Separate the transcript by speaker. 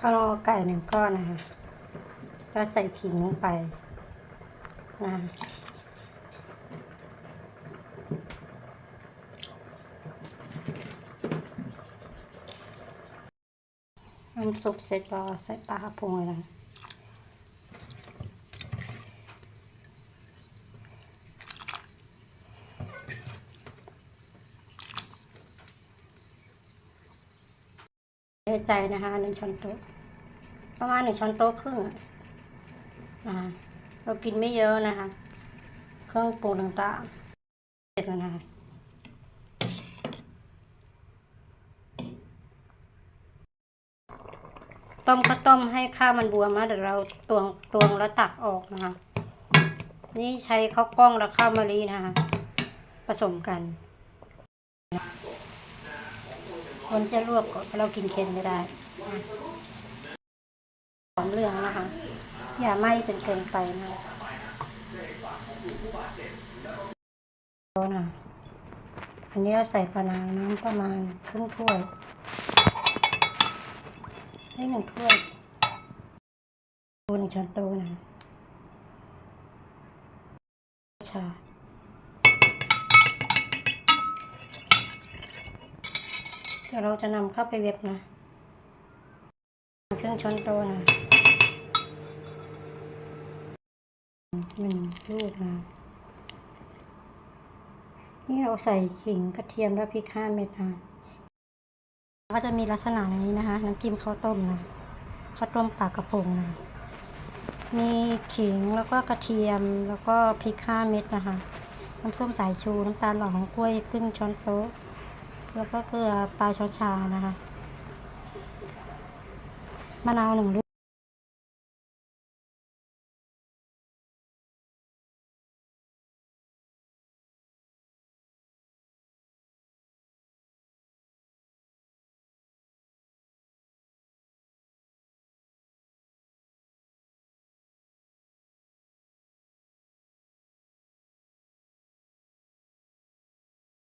Speaker 1: ข้าวไก่หนึ่งก้อนนะคะก็ใส่ขิงลงไปนะคะน้ำซุปเสร็จก็ใส่ปลากระพงเลยนะ เทใจนะคะหนึ่งช้อนโต๊ะประมาณหนึ่งช้อนโต๊ะครึ่งอะนะคะเรากินไม่เยอะนะคะ เครื่องปรุงต่างๆเสร็จแล้วนะคะต้มก็ต้มให้ข้าวมันบวมนะเดี๋ยวเราตวงตวงแล้วตักออกนะคะ นี่ใช้ข้าวกล้องและข้าวมะลินะคะ ผสมกัน คนจะลวกเรากินเค็มไม่ได้หอมเหลืองนะคะ อย่าไหม้จนเกินไปนะนะอันนี้เราใส่ปลานางน้ำประมาณครึ่งถ้วยได้หนึ่งถ้วยดูหนึ่งช้อนโต๊ะนะชา เดี๋ยวเราจะนำเข้าไปเว็บนะครึ่งช้อนโต๊ะนะหนึ่งลูกนะนี่เราใส่ขิงกระเทียมและพริกห้าเม็ดนะก็จะมีลักษณะอย่างนี้นะคะ น้ำจิ้มข้าวต้มนะข้าวต้มปลากระพงนะมีขิงแล้วก็กระเทียมแล้วก็พริกห้าเม็ดนะคะ น้ำส้มสายชู น้ำตาลหลอของกล้วยครึ่งช้อนโต๊ะ แล้วก็เกลือปลายช้อนชานะคะมะนาวหนึ่งลูก